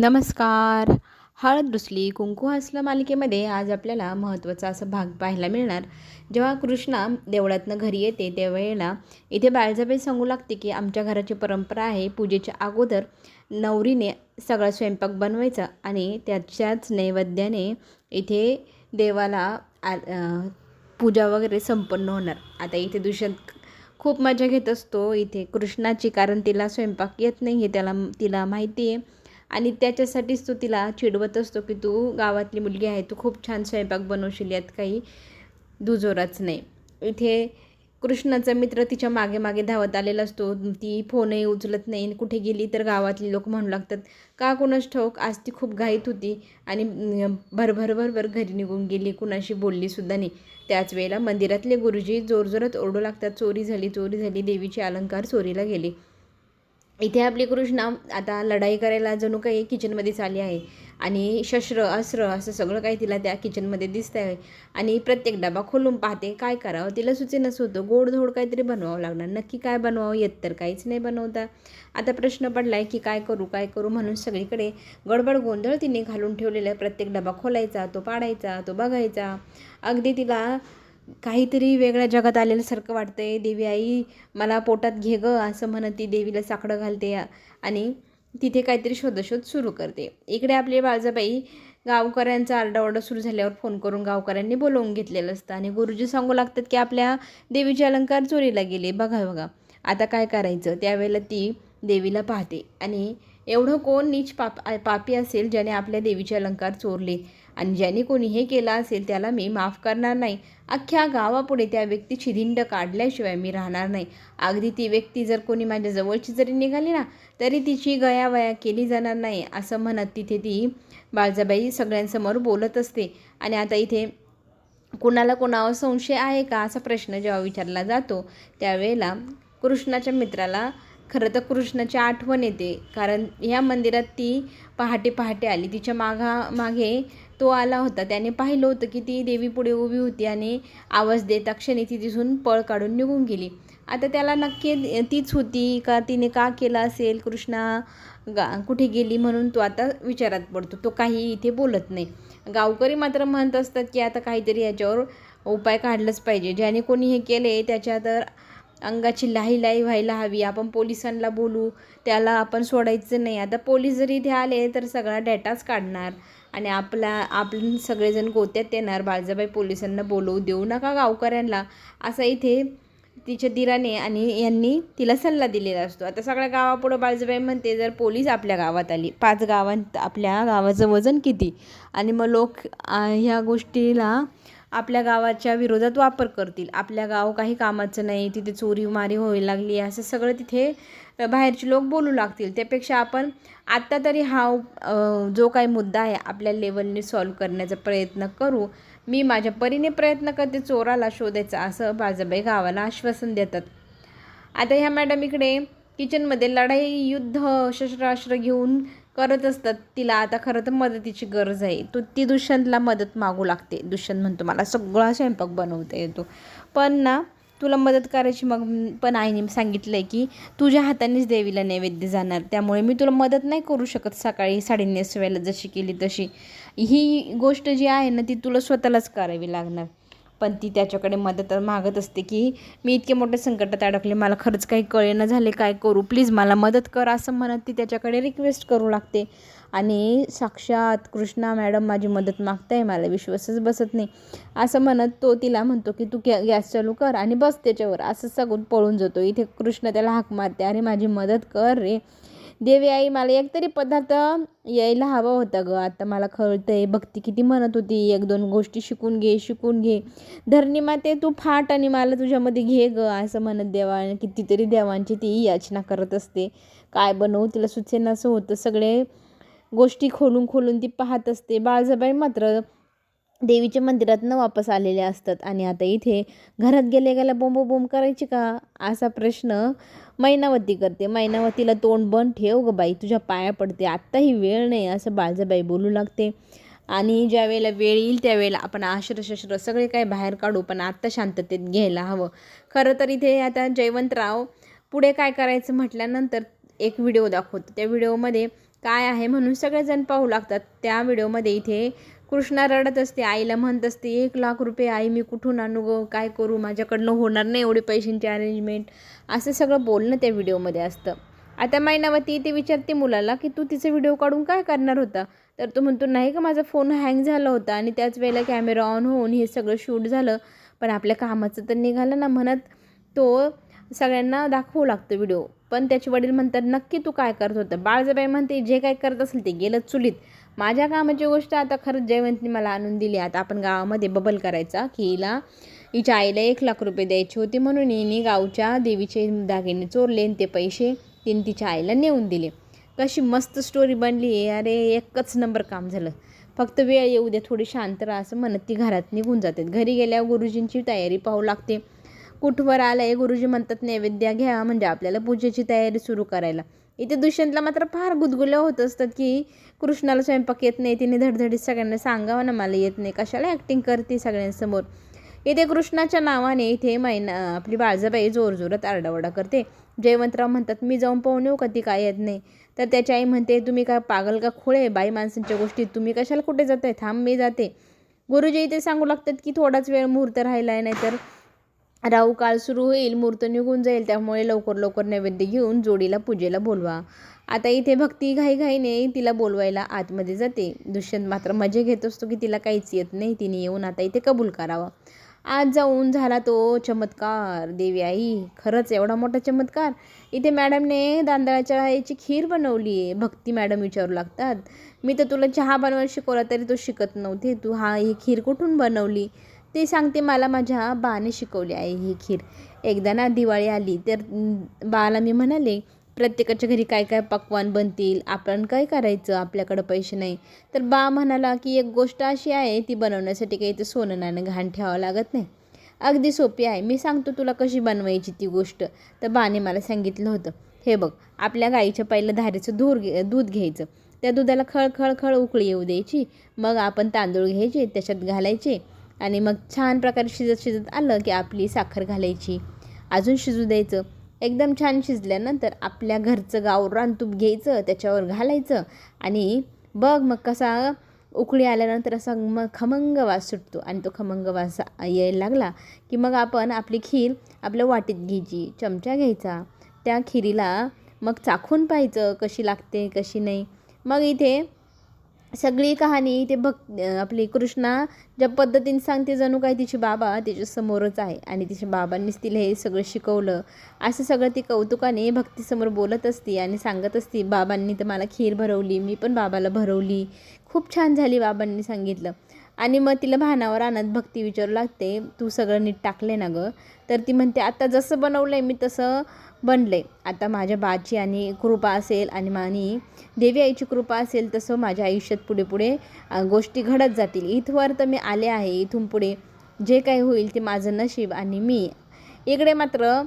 नमस्कार. हळद रुसली कुंकू हसलं मालिकेमध्ये आज आपल्याला महत्त्वाचा असा भाग पाहायला मिळणार. जेव्हा कृष्णा देवळातनं घरी येते त्यावेळेला इथे बाळजाबाई सांगू लागते की आमच्या घराची परंपरा आहे पूजेच्या अगोदर नवरीने सगळा स्वयंपाक बनवायचा आणि त्याच्याच नैवेद्याने इथे देवाला आ पूजा वगैरे संपन्न होणार. आता इथे दुष्यंत खूप मजा घेत असतो. इथे कृष्णाची कारण तिला स्वयंपाक येत नाही हे त्याला तिला माहिती आहे आणि त्याच्यासाठीच तो तिला चिडवत असतो की तू गावातली मुलगी आहे तू खूप छान स्वयंपाक बनवशील यात काही दुजोराच नाही. इथे कृष्णाचा मित्र तिच्यामागे मागे धावत आलेला असतो. ती फोनही उचलत नाही. आणि कुठे गेली तर गावातली लोक म्हणू लागतात का कुणास ठाऊक? आज ती खूप घाईत होती आणि भरभर भरभर घरी निघून गेली. कुणाशी बोललीसुद्धा नाही. त्याच वेळेला मंदिरातले गुरुजी जोरजोरात ओरडू लागतात. चोरी झाली चोरी झाली. देवीचे अलंकार चोरीला गेले. इथे आपली कृष्णा आता लढाई करायला जणू काही किचनमध्येच आली आहे. आणि शस्त्र अस्त्र असं सगळं काही तिला त्या किचनमध्ये दिसतं आहे आणि प्रत्येक डबा खोलून पाहते काय करावं? तिला सुचेनच होतं गोडधोड काहीतरी बनवावं लागणार. नक्की काय बनवावं? येत तर काहीच नाही बनवता. आता प्रश्न पडला आहे की काय करू काय करू म्हणून सगळीकडे गडबड गोंधळ तिने घालून ठेवलेला आहे. प्रत्येक डबा खोलायचा तो पाडायचा तो बघायचा. अगदी तिला काहीतरी वेगळ्या जगात आलेल्यासारखं वाटतं आहे देवी आई मला पोटात घे ग असं म्हणत ती देवीला साकडं घालते आणि तिथे काहीतरी शोधशोध सुरू करते. इकडे आपली बाळजाबाई गावकऱ्यांचा आरडाओरडा सुरू झाल्यावर फोन करून गावकऱ्यांनी बोलवून घेतलेलं असतं आणि गुरुजी सांगू लागतात की आपल्या देवीचे अलंकार चोरीला गेले. बघा बघा. आता काय करायचं? त्यावेळेला ती देवीला पाहते आणि एवढं कोण नीच पाप पापी असेल ज्याने आपल्या देवीचे अलंकार चोरले. आणि ज्याने कोणी हे केलं असेल त्याला मी माफ करणार नाही. अख्ख्या गावापुढे त्या व्यक्तीची धिंड काढल्याशिवाय मी राहणार नाही. अगदी ती व्यक्ती जर कोणी माझ्या जवळची जरी निघाली ना तरी तिची गयावया केली जाणार नाही असं म्हणत तिथे ती बाळजाबाई सगळ्यांसमोर बोलत असते. आणि आता इथे कुणाला कोणावर संशय आहे का असा प्रश्न जेव्हा विचारला जातो त्यावेळेला कृष्णाच्या मित्राला खरं तर कृष्णाची आठवण येते. कारण ह्या मंदिरात ती पहाटे पहाटे आली. तिच्या मागा मागे तो आला होता. त्याने पाहिलं होतं की ती देवी पुढे उभी होती आणि आवाज देता क्षणी ती तिथून पळ काढून निघून गेली. आता त्याला नक्की तीच होती का? तिने का केलं असेल? कृष्णा गा कुठे गेली म्हणून तो आता विचारात पडतो. तो काही इथे बोलत नाही. गावकरी मात्र म्हणत असतात की आता काहीतरी याच्यावर उपाय काढलाच पाहिजे. ज्याने कोणी हे केले त्याच्या तर अंगाची लाही लाही व्हायला हवी. आपण पोलिसांना बोलू त्याला आपण सोडायचं नाही. आता पोलीस जरी इथे आले तर सगळा डेटाच काढणार आणि आपला आपण सगळेजण गोत्यात येणार. बाळजाबाई पोलिसांना बोलवू देऊ नका गावकऱ्यांना. असं इथे तिच्या दिराने आणि यांनी तिला सल्ला दिलेला असतो. आता सगळ्या गावापुढं बाळजाबाई म्हणते जर पोलीस आपल्या गावात आली पाच गावांत आपल्या गावाचं वजन किती? आणि मग लोक ह्या गोष्टीला आपल्या गावाच्या विरोधात वापर करतील. आपल्या गाव काही कामाचं नाही तिथे चोरी मारी व्हायला लागली असं सगळं तिथे बाहेरचे लोक बोलू लागतील. त्यापेक्षा आपण आत्ता तरी हा जो काही मुद्दा आहे आपल्या लेवलने सॉल्व करण्याचा प्रयत्न करू. मी माझ्या परीने प्रयत्न करते चोराला शोधायचा असं बाजाबाई गावाला आश्वासन देतात. आता ह्या मॅडम इकडे किचनमध्ये लढाई युद्ध शस्त्रास्त्र घेऊन करत असतात तिला आता खरं तर मदतीची गरज आहे. तो ती दुष्यंतला मदत मागू लागते. दुष्यंत म्हणतो मला सगळा स्वयंपाक बनवता येतो. पण ना तुला मदत करायची मग पण आईने सांगितलं आहे की तुझ्या हातानेच देवीला नैवेद्य जाणार. त्यामुळे मी तुला मदत नाही करू शकत सकाळी साडे नेसवायला जशी केली तशी. ही गोष्ट जी आहे ना ती तुला स्वतःलाच करावी लागणार. पण ती त्याच्याकडे मदत मागत असते की मी इतके मोठे संकटात अडकले मला खरंच काही कळेनं झाले काय करू? प्लीज मला मदत कर असं म्हणत ती त्याच्याकडे रिक्वेस्ट करू लागते. आणि साक्षात कृष्णा मॅडम माझी मदत मागताय मला विश्वासच बसत नाही. असं म्हणत तो तिला म्हणतो की तू गॅ गॅस चालू कर आणि बस त्याच्यावर. असं सगून पळून जातो. इथे कृष्ण त्याला हाक मारते अरे माझी मदत कर रे. देवी आई मला एक तरी पदार्थ यायला हवा होता ग. आता मला कळतंय भक्ती किती म्हणत होती एक दोन गोष्टी शिकून घे शिकून घे. धरणी माते तू फाट आणि मला तुझ्यामध्ये घे ग असं म्हणत देवा कितीतरी देवांची ती याचना करत असते. काय बनवू तिला सुचेन असं होतं. सगळे गोष्टी खोलून खोलून ती पाहत असते. बाळजाबाई मात्र देवीच्या मंदिरातनं वापस आलेले असतात. आणि आता इथे घरात गेले गेल्या बोंब बोंब करायची का? असा प्रश्न मैनावती करते. मैनावतीला तोंड बंद ठेव ग बाई तुझ्या पाया पडते. आत्ता ही वेळ नाही असं बाळजाबाई बोलू लागते. आणि ज्या वेळेला वेळ येईल त्यावेळेला आपण आश्रशस्त्र सगळे काय बाहेर काढू पण आत्ता शांततेत घ्यायला हवं. खरं तर इथे आता जयवंतराव पुढे काय करायचं म्हटल्यानंतर एक व्हिडिओ दाखवतो. त्या व्हिडिओमध्ये काय आहे म्हणून सगळेजण पाहू लागतात. त्या व्हिडिओमध्ये इथे कृष्णा रडत असते आईला म्हणत असते एक लाख रुपये आई मी कुठून आणू गं? काय करू? माझ्याकडनं होणार नाही एवढे पैशांची अरेंजमेंट असं सगळं बोलणं त्या व्हिडिओमध्ये असतं. आता मैनावती ते विचारते मुलाला की तू तिचा व्हिडिओ काढून काय करणार होता? तर तो म्हणतो नाही का माझा फोन हँग झाला होता आणि त्याच वेळेला कॅमेरा ऑन होऊन हे सगळं शूट झालं. पण आपल्या कामाचं तर निघालं ना म्हणत तो सगळ्यांना दाखवू लागतो व्हिडिओ पण त्याचे वडील म्हणतात नक्की तू काय करत होतं? बाळजाबाई म्हणते जे काय करत असेल ते गेलं चुलीत. माझ्या कामाची गोष्ट आता खरंच जयवंतनी मला आणून दिली. आता आपण गावामध्ये बबल करायचा की हिला हिच्या आईला एक लाख रुपये द्यायचे होते म्हणून हिने गावच्या देवीचे दागिने चोरले आणि ते पैसे तिने तिच्या आईला नेऊन दिले. कशी मस्त स्टोरी बनली. आहे अरे एकच नंबर काम झालं. फक्त वेळ येऊ दे थोडी शांत राहा असं म्हणत ती घरात निघून जातात घरी गेल्यावर गुरुजींची तयारी पाहू लागते. कुठवर आलं आहे गुरुजी म्हणतात नैवेद्य घ्या म्हणजे आपल्याला पूजेची तयारी सुरू करायला. इथे दुष्यंतला मात्र फार गुदगुल्या होत असतात की कृष्णाला स्वयंपाक येत नाही तिने धडधडीत सगळ्यांना सांगावं ना मला येत नाही. कशाला ॲक्टिंग करते सगळ्यांसमोर? इथे कृष्णाच्या नावाने इथे मैना आपली बाळजाबाई जोरजोरात आरडाओरडा करते. जयवंतराव म्हणतात मी जाऊन पाहून येऊ का? ती काय येत नाही. तर त्याची आई म्हणते तुम्ही काय पागल का खोळे बाई माणसांच्या गोष्टी तुम्ही कशाला कुठे जाताय? थांब मी जाते. गुरुजी इथे सांगू लागतात की थोडाच वेळ मुहूर्त राहिला आहे नाहीतर राहू काळ सुरू होईल मूर्त निघून जाईल त्यामुळे लवकर लवकर नैवेद्य घेऊन जोडीला पूजेला बोलवा. आता इथे भक्ती घाईघाईने तिला बोलवायला आतमध्ये जाते. दुष्यंत मात्र मजे घेत असतो की तिला काहीच येत नाही. तिने येऊन आता इथे कबूल करावा. आज जाऊन झाला तो चमत्कार. देवी आई खरंच एवढा मोठा चमत्कार. इथे मॅडमने तांदळाच्या याची खीर बनवली आहे. भक्ती मॅडम विचारू लागतात मी तर तुला चहा बनवायला शिकवला तरी तो शिकत नव्हते. तू हा ही खीर कुठून बनवली? ते सांगते मला माझ्या बाने शिकवली आहे ही खीर. एकदा ना दिवाळी आली तर बाला मी म्हणाले प्रत्येकाच्या घरी काय काय पक्वान बनतील? आपण काय करायचं? आपल्याकडं पैसे नाही. तर बा म्हणाला की एक गोष्ट अशी आहे ती बनवण्यासाठी काही ते सोनं नाणं घाण ठेवावं लागत नाही. अगदी सोपी आहे. मी सांगतो तुला कशी बनवायची ती गोष्ट. तर बाने मला सांगितलं होतं. हे बघ आपल्या गाईच्या पहिलं धारेचं धूर घे दूध घ्यायचं. त्या दुधाला खळ खळ खळ उकळी येऊ द्यायची. मग आपण तांदूळ घ्यायचे त्याच्यात घालायचे. आणि मग छान प्रकारे शिजत शिजत आलं की आपली साखर घालायची. अजून शिजू द्यायचं. एकदम छान शिजल्यानंतर आपल्या घरचं गावरान तूप घ्यायचं त्याच्यावर घालायचं आणि बघ मग कसा उकळी आल्यानंतर असा मग खमंग वास सुटतो आणि तो खमंग वास यायला लागला की मग आपण आपली खीर आपल्या वाटीत घ्यायची चमचा घ्यायचा. त्या खिरीला मग चाखून पाहायचं कशी लागते कशी नाही. मग इथे सगळी कहाणी ते भक् आपली कृष्णा ज्या पद्धतीने सांगते जणू काय तिची बाबा तिच्या समोरच आहे आणि तिच्या बाबांनीच तिला हे सगळं शिकवलं. असं सगळं ती कौतुकाने भक्तीसमोर बोलत असती आणि सांगत असती बाबांनी तर मला खीर भरवली मी पण बाबाला भरवली. खूप छान झाली बाबांनी सांगितलं. आणि मग तिला भानावर आणत भक्ती विचारू लागते तू सगळं नीट टाकले ना गं? तर ती म्हणते आता जसं बनवलं आहे मी तसं बनले आता माझ्या बाची आणि कृपा असेल आणि मानी देवी आईची कृपा असेल तसं माझ्या आयुष्यात पुढे पुढे गोष्टी घडत जातील. इथवर तर मी आले आहे. इथून पुढे जे काही होईल ते माझं नशीब आणि मी. इकडे मात्र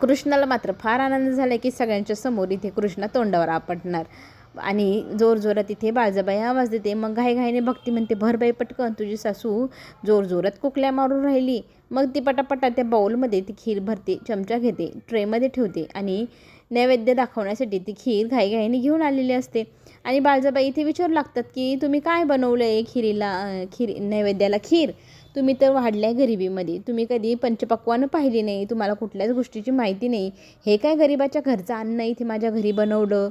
कृष्णाला मात्र फार आनंद झाला की सगळ्यांच्या समोर इथे कृष्णा तोंडावर आपटणार. आणि जोरजोरात इथे बाळजाबाई आवाज देते. मग घाईघाईने भक्ती म्हणते भरबाई पटकन तुझी सासू जोरजोरात कुकल्या मारून राहिली. मग ती पटापटा त्या बाऊलमध्ये ती खीर भरते चमचा घेते ट्रेमध्ये ठेवते आणि नैवेद्य दाखवण्यासाठी ती खीर घाईघाईने घेऊन आलेली असते. आणि बाळजाबाई इथे विचारू लागतात की तुम्ही काय बनवलं आहे खिरीला खीर नैवेद्याला खीर? तुम्ही तर वाढल्या गरिबीमध्ये. तुम्ही कधी पंचपक्वानं पाहिली नाही. तुम्हाला कुठल्याच गोष्टीची माहिती नाही. हे काय गरिबाच्या घरचं अन्न इथे माझ्या घरी बनवलं?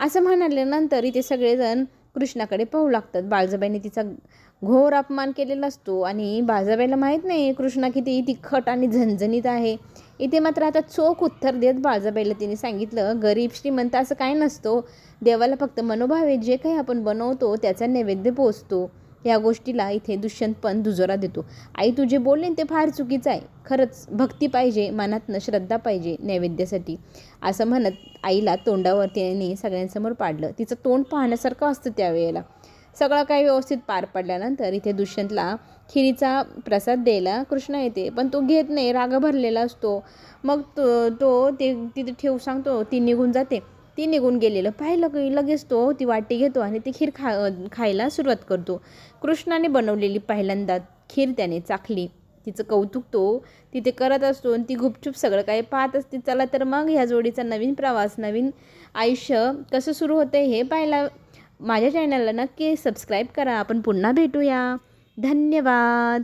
असं म्हणाल्यानंतर इथे सगळेजण कृष्णाकडे पाहू लागतात. बाळजाबाईने तिचा घोर अपमान केलेला असतो आणि बाळजाबाईला माहीत नाही कृष्णा किती तिखट आणि झणझणीत आहे. इथे मात्र आता चोख उत्तर देत बाळजाबाईला तिने सांगितलं गरीब श्रीमंत असं काय नसतो. देवाला फक्त मनोभावे जे काही आपण बनवतो त्याचा नैवेद्य पोचतो या गोष्टीला इथे दुष्यंत पण दुजोरा देतो. आई तू जे बोलले ते फार चुकीचं आहे. खरंच भक्ती पाहिजे मनातनं श्रद्धा पाहिजे नैवेद्यासाठी. असं म्हणत आईला तोंडावर तिने सगळ्यांसमोर पाडलं. तिचं तोंड पाहण्यासारखं असतं त्यावेळेला सगळं काही व्यवस्थित पार पडल्यानंतर इथे दुष्यंतला खिरीचा प्रसाद द्यायला कृष्ण येते. पण तो घेत नाही राग भरलेला असतो. मग तो तो ते तिथे ठेवू सांगतो ती निघून जाते. ती निघून गेलेलं. पाहिलं की लगेच तो ती वाटी घेतो आणि ती खीर खा खायला सुरुवात करतो. कृष्णाने बनवलेली पहिल्यांदा खीर त्याने चाखली तिचं कौतुक तो तिथे करत असतो आणि ती गुपचूप सगळं काही पाहत असते. चला तर मग ह्या जोडीचा नवीन प्रवास नवीन आयुष्य कसं सुरू होतं हे पाहायला माझ्या चॅनलला नक्की सबस्क्राईब करा. आपण पुन्हा भेटूया. धन्यवाद.